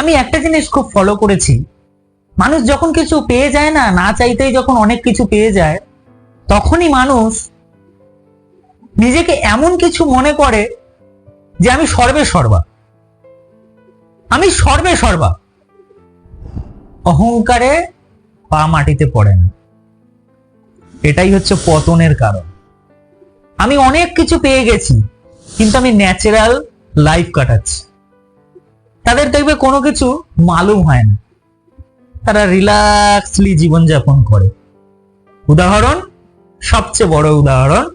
আমি একটা জিনিস খুব ফলো করেছি। মানুষ যখন কিছু পেয়ে যায় না না চাইতেই যখন অনেক কিছু পেয়ে যায়, তখনই মানুষ নিজেকে এমন কিছু মনে করে যে আমি সর্বে সর্বা। আমি সর্বে সর্বা। অহংকারে পা মাটিতে পড়ে না। এটাই হচ্ছে পতনের কারণ। আমি অনেক কিছু পেয়ে গেছি, কিন্তু আমি ন্যাচারাল লাইফ কাটাচ্ছি। তাদের দেখবে কোনো কিছু মালুম হয় না। তারা রিল্যাক্সলি জীবনযাপন করে। উদাহরণ, সবচেয়ে বড় উদাহরণ,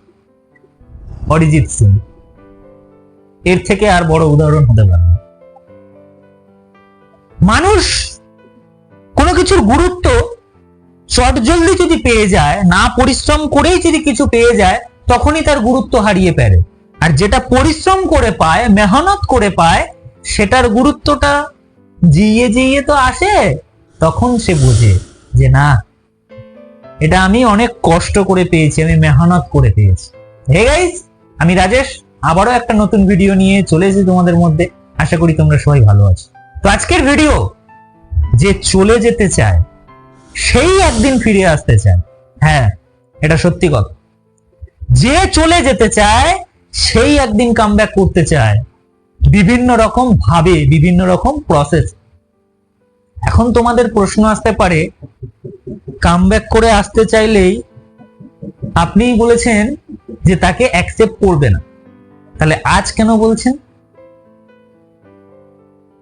অরিজিৎ সিং। এর থেকে আর বড় উদাহরণ হতে পারে মানুষ কোনো কিছুর গুরুত্ব চটজলদি যদি পেয়ে যায়, না পরিশ্রম করেই যদি কিছু পেয়ে যায়, তখনই তার গুরুত্ব হারিয়ে ফেলে। আর যেটা পরিশ্রম করে পায়, মেহনত করে পায় সেটার গুরুত্বটা জিয়ে জিয়ে তো আসে, তখন সে বোঝে যে না, এটা আমি অনেক কষ্ট করে পেয়েছি, আমি মেহনত করে পেয়েছি। হে গাইস আমি রাজেশ, আবারও একটা নতুন ভিডিও নিয়ে চলে এসেছি তোমাদের মধ্যে। আশা করি তোমরা সবাই ভালো আছো। তো আজকের ভিডিও যে চলে যেতে চায়, সেই একদিন ফিরে আসতে চায়। হ্যাঁ এটা সত্যি কথা। যে চলে যেতে চায়, সেই একদিন কামব্যাক করতে চায়। বিভিন্ন রকম ভাবে, বিভিন্ন রকম প্রসেস এখন তোমাদের প্রশ্ন আসতে পারে কামব্যাক করে আসতে চাইলেই আপনিই বলেছেন যে তাকে অ্যাকসেপ্ট করবে না। তাহলে আজ কেন বলছেন?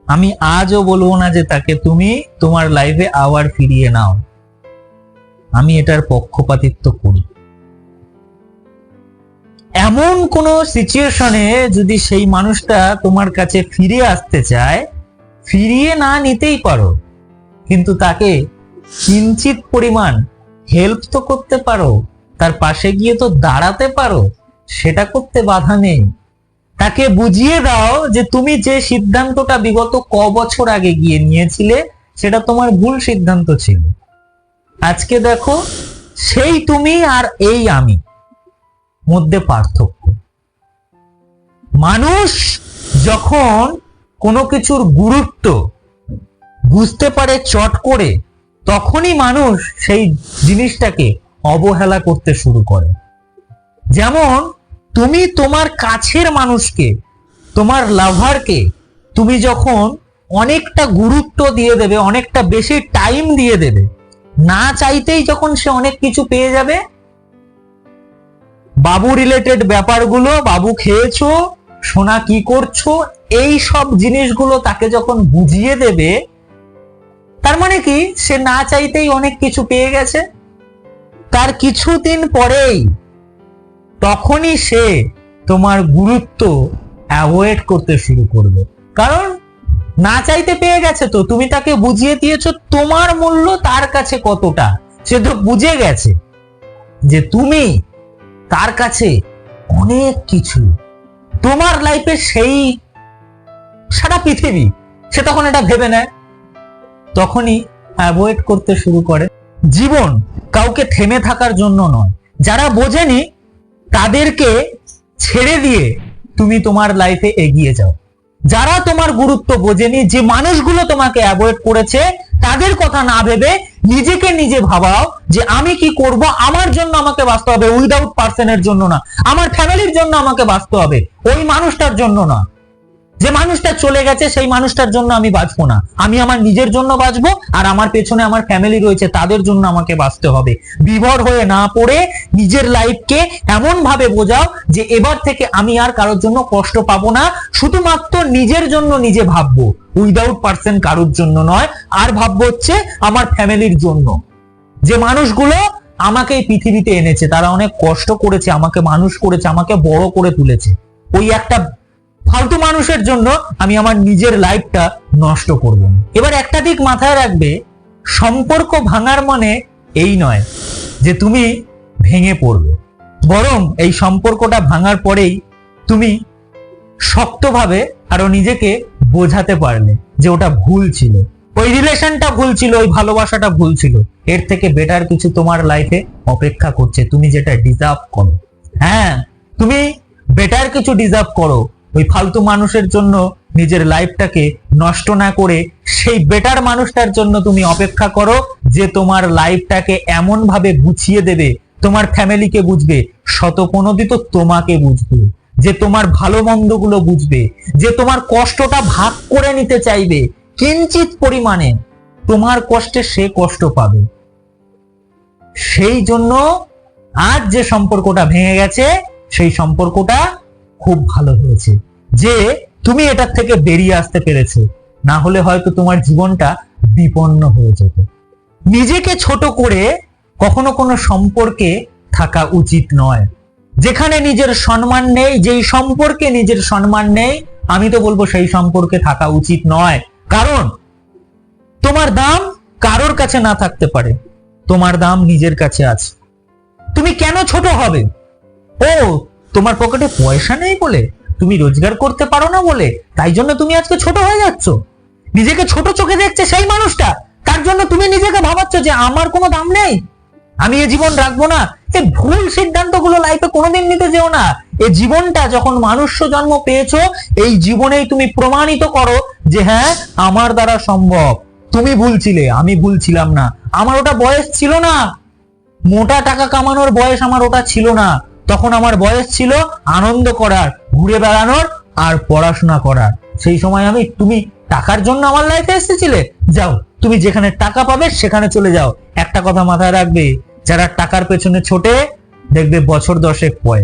আমি আজও বলব না যে তাকে তুমি তোমার লাইফে আবার ফিরিয়ে নাও। আমি এটার পক্ষপাতিত্ব করি। এমন কোন সিচুয়েশনে যদি সেই মানুষটা তোমার কাছে ফিরে আসতে চায়, ফিরিয়ে না নিতেই পারো, কিন্তু তাকে কিঞ্চিত পরিমাণ হেল্প তো করতে পারো, তার পাশে গিয়ে তো দাঁড়াতে পারো, সেটা করতে বাধা নেই। তাকে বুঝিয়ে দাও যে তুমি যে সিদ্ধান্তটা বিগত ক বছর আগে গিয়ে নিয়েছিলে, সেটা তোমার ভুল সিদ্ধান্ত ছিল। আজকে দেখো, সেই তুমি আর এই আমি। মধ্যে পার্থক্য। মানুষ যখন কোনো কিছুর গুরুত্ব বুঝতে পারে চট করে, তখনই মানুষ সেই জিনিসটাকে অবহেলা করতে শুরু করে। যেমন, তুমি তোমার কাছের মানুষকে, তোমার লাভারকে, তুমি যখন অনেকটা গুরুত্ব দিয়ে দেবে, অনেকটা বেশি টাইম দিয়ে দেবে, না চাইতেই যখন সে অনেক কিছু পেয়ে যাবে বাবু রিলেটেড ব্যাপারগুলো, বাবু খেয়েছো, সোনা কি করছ, এই সব জিনিসগুলো তাকে যখন বুঝিয়ে দেবে, তার মানে কি, সে না চাইতেই অনেক কিছু পেয়ে গেছে। তার কিছুদিন পরেই, তখনই সে তোমার গুরুত্ব অ্যাভয়েড করতে শুরু করবে। কারণ, না চাইতে পেয়ে গেছে তো, তুমি তাকে বুঝিয়ে দিয়েছ, তোমার মূল্য তার কাছে কতটা, সে তো বুঝে গেছে যে তুমি তার কাছে অনেক কিছু। তোমার লাইফে সেই সারা পৃথিবী, সে তখন এটা ভেবে নেয়। তখনই অ্যাভয়েড করতে শুরু করে। জীবন কাউকে থেমে থাকার জন্য নয়। যারা বোঝেনি, তাদেরকে ছেড়ে দিয়ে তুমি তোমার লাইফে এগিয়ে যাও। যারা তোমার গুরুত্ব বোঝেনি, যে মানুষগুলো তোমাকে অ্যাভয়েড করেছে তাদের কথা না ভেবে নিজেকে নিজে ভাবাও যে আমি কি করব, আমার জন্য আমাকে বাঁচতে হবে উইদাউট পার্সনের জন্য না। আমার ফ্যামিলির জন্য আমাকে বাঁচতে হবে, ওই মানুষটার জন্য না। যে মানুষটা চলে গেছে, সেই মানুষটার জন্য আমি বাঁচবো না। আমি আমার নিজের জন্য বাঁচবো আর আমার পেছনে আমার ফ্যামিলি রয়েছে, তাদের জন্য আমাকে বাঁচতে হবে। বিভর হয়ে না পড়ে নিজের লাইফকে এমন ভাবে বোঝাও যে এবার থেকে আমি আর কারোর জন্য কষ্ট পাবো না, শুধুমাত্র নিজের জন্য নিজে ভাববো। উইদাউট পার্সন কারোর জন্য নয়, আর ভাববো হচ্ছে আমার ফ্যামিলির জন্য। যে মানুষগুলো আমাকে এই পৃথিবীতে এনেছে, তারা অনেক কষ্ট করেছে, আমাকে মানুষ করেছে, আমাকে বড় করে তুলেছে। ওই একটা ফালতু মানুষের জন্য আমি আমার নিজের লাইফটা নষ্ট করব। এবার একটা দিক মাথায় রাখবে, সম্পর্ক ভাঙার মানে এই নয় যে তুমি ভেঙে পড়বে। বরং এই সম্পর্কটা ভাঙার পরেই তুমি শক্তভাবে আরও নিজেকে বোঝাতে পারলে যে ওটা ভুল ছিল। ওই রিলেশনটা ভুল ছিল, ওই ভালোবাসাটা ভুল ছিল। এর থেকে বেটার কিছু তোমার লাইফে অপেক্ষা করছে। তুমি যেটা ডিজার্ভ করো। হ্যাঁ তুমি বেটার কিছু ডিজার্ভ করো। ওই ফালতু মানুষের জন্য নিজের লাইফটাকে নষ্ট না করে সেই বেটার মানুষটার জন্য তুমি অপেক্ষা করো যে তোমার লাইফটাকে এমন ভাবে গুছিয়ে দেবে, তোমার ফ্যামিলিকে বুঝবে শত শতপনদিত তোমাকে বুঝবে, যে তোমার ভালো মন্দগুলো বুঝবে, যে তোমার কষ্টটা ভাগ করে নিতে চাইবে। কিঞ্চিত পরিমাণে তোমার কষ্টে সে কষ্ট পাবে। সেই জন্য আজ যে সম্পর্কটা ভেঙে গেছে, সেই সম্পর্কটা খুব ভালো হয়েছে। যে তুমি এটার থেকে বেরিয়ে আসতে পেরেছ, না হলে হয়তো তোমার জীবনটা বিপন্ন হয়ে যেত। নিজেকে ছোট করে কখনো কোনো সম্পর্কে থাকা উচিত নয়। যেখানে নিজের সম্মান নেই, যেই সম্পর্কে নিজের সম্মান নেই, আমি তো বলব সেই সম্পর্কে থাকা উচিত নয়। কারণ তোমার দাম কারোর কাছে না থাকতে পারে, তোমার দাম নিজের কাছে আছে। তুমি কেন ছোট হবে? ও তোমার পকেটে পয়সা নেই বলে? তুমি রোজগার করতে পারো না বলে? তাই জন্য তুমি আজকে ছোট হয়ে যাচ্ছ। নিজেকে ছোট চোখে দেখছে সেই মানুষটা। তার জন্য তুমি নিজেকে ভাবাচ্ছ যে আমার কোনো দাম নেই। আমি এ জীবন রাখব না। এ ভুল সিদ্ধান্তগুলো লাইফে কোনোদিন নিতে যেও না। এ জীবনটা যখন মানুষ্য জন্ম পেয়েছ, এই জীবনেই তুমি প্রমাণিত করো যে হ্যাঁ আমার দ্বারা সম্ভব। তুমি ভুলছিলে, আমি ভুলছিলাম না। আমার ওটা বয়স ছিল না। মোটা টাকা কামানোর বয়স আমার ওটা ছিল না। তখন আমার বয়স ছিল আনন্দ করার, ঘুরে বেড়ানোর আর পড়াশোনা করার। সেই সময় আমি, তুমি টাকার জন্য আমার লাইফে এসেছিলে? যাও, তুমি যেখানে টাকা পাবে সেখানে চলে যাও। একটা কথা মাথায় রাখবে, যারা টাকার পেছনে ছোটে, দেখবে বছর দশেক পরে।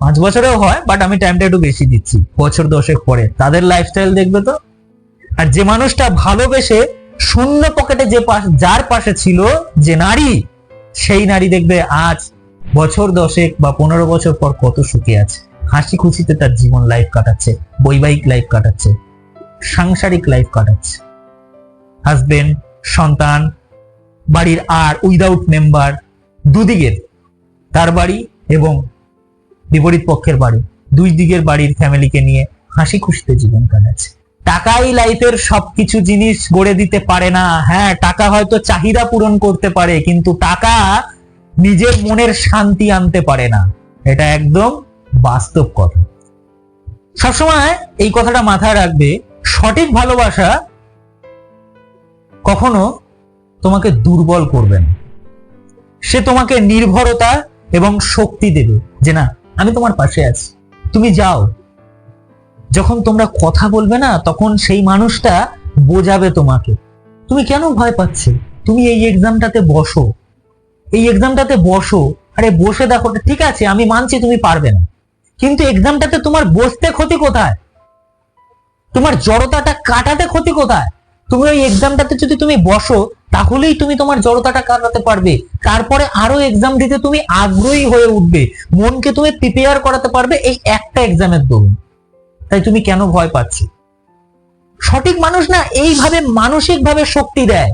পাঁচ বছরেও হয় বাট আমি টাইমটা একটু বেশি দিচ্ছি, বছর দশেক পরে। তাদের লাইফস্টাইল দেখবে তো? আর যে মানুষটা ভালোবেসে শূন্য পকেটে যে পাশ, যার পাশে ছিল যে নারী, সেই নারী দেখবে আজ বছর দশেক বা পনেরো বছর পর কত সুখে আছে। হাসি খুশিতে তার জীবন লাইফ কাটাচ্ছে, বৈবাহিক লাইফ কাটাচ্ছে, সাংসারিক লাইফ কাটাচ্ছে। হাজবেন্ড সন্তান, বাড়ির আর উইদাউট মেম্বার দুদিকের, তার বাড়ি এবং বিপরীত পক্ষের বাড়ি। দুই দিকের বাড়ির ফ্যামিলিকে নিয়ে হাসি খুশিতে জীবন কাটাচ্ছে। টাকাই লাইফের সবকিছু জিনিস গড়ে দিতে পারে না। হ্যাঁ টাকা হয়তো চাহিদা পূরণ করতে পারে, কিন্তু টাকা নিজের মনের শান্তি আনতে পারে না। এটা একদম বাস্তব কথা। সবসময় এই কথাটা মাথায় রাখবে, সঠিক ভালোবাসা কখনো তোমাকে দুর্বল করবে না। সে তোমাকে নির্ভরতা এবং শক্তি দেবে যে না, আমি তোমার পাশে আছি, তুমি যাও। যখন তোমরা কথা বলবে না, তখন সেই মানুষটা বোঝাবে তোমাকে। তুমি কেন ভয় পাচ্ছে? তুমি এই এক্সামটাতে বসো। এই এক্সামটাতে বসো। আরে বসে দেখো, ঠিক আছে, আমি মানছি তুমি পারবে না। কিন্তু এক্সামটাতে তোমার বসতে ক্ষতি কোথায়? তোমার জড়তাটা কাটাতে ক্ষতি কোথায়? তুমি ওই এক্সামটাতে যদি তুমি বসো, তাহলেই তুমি তোমার জড়তাটা কাটাতে পারবে। তারপরে আরও এক্সাম দিতে তুমি আগ্রহী হয়ে উঠবে। মনকে তুমি প্রিপেয়ার করাতে পারবে এই একটা এক্সামের দরুন। তাই তুমি কেন ভয় পাচ্ছ? সঠিক মানুষ না, এইভাবে মানসিকভাবে শক্তি দেয়।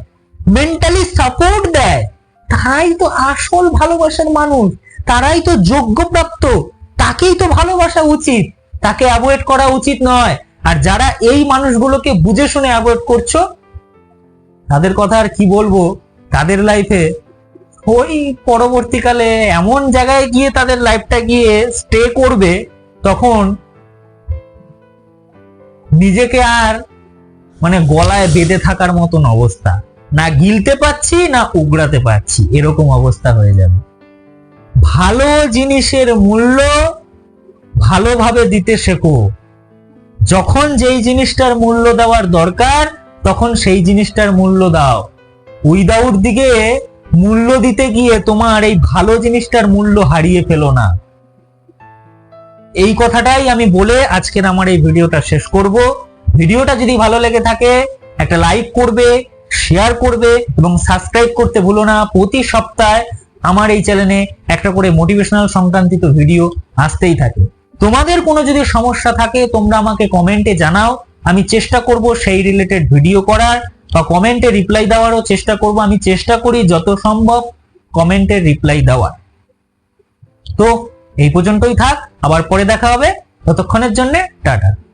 মেন্টালি সাপোর্ট দেয়। তারাই তো আসল ভালোবাসার মানুষ, তারাই তো যোগ্যপ্রাপ্ত, তাকেই তো ভালোবাসা উচিত, তাকে অ্যাভয়েড করা উচিত নয়। আর যারা এই মানুষগুলোকে বুঝে শুনে অ্যাভয়েড করছ, তাদের কথা আর কি বলব, তাদের লাইফে ওই পরবর্তীকালে এমন জায়গায় গিয়ে তাদের লাইফটা গিয়ে স্টে করবে, তখন নিজেকে আর মানে গলায় বেঁধে থাকার মতন অবস্থা। না গিলতে পাচ্ছি না উগড়াতে পারছি। এরকম অবস্থা হয়ে যাবে। ভালো জিনিসের মূল্য ভালোভাবে দিতে শেখো। যখন যেই জিনিসটার মূল্য দেওয়ার দরকার, তখন সেই জিনিসটার মূল্য দাও। উইদাউট দিকে মূল্য দিতে গিয়ে তোমার এই ভালো জিনিসটার মূল্য হারিয়ে ফেলো না। এই কথাটাই আমি বলে আজকের আমার এই ভিডিওটা শেষ করব। ভিডিওটা যদি ভালো লেগে থাকে, একটা লাইক করবে শেয়ার করবে এবং সাবস্ক্রাইব করতে ভুলো না। প্রতি সপ্তাহে আমার এই চ্যানেলে একটা করে মোটিভেশনাল সংক্রান্তিত ভিডিও আসতেই থাকে। তোমাদের কোনো যদি সমস্যা থাকে, তোমরা আমাকে কমেন্টে জানাও। আমি চেষ্টা করব সেই রিলেটেড ভিডিও করার। বা কমেন্টে রিপ্লাই দেওয়ারও চেষ্টা করব। আমি চেষ্টা করি যত সম্ভব কমেন্টে রিপ্লাই দেওয়ার। তো এই পর্যন্তই থাক। আবার পরে দেখা হবে। ততক্ষণের জন্য টাটা।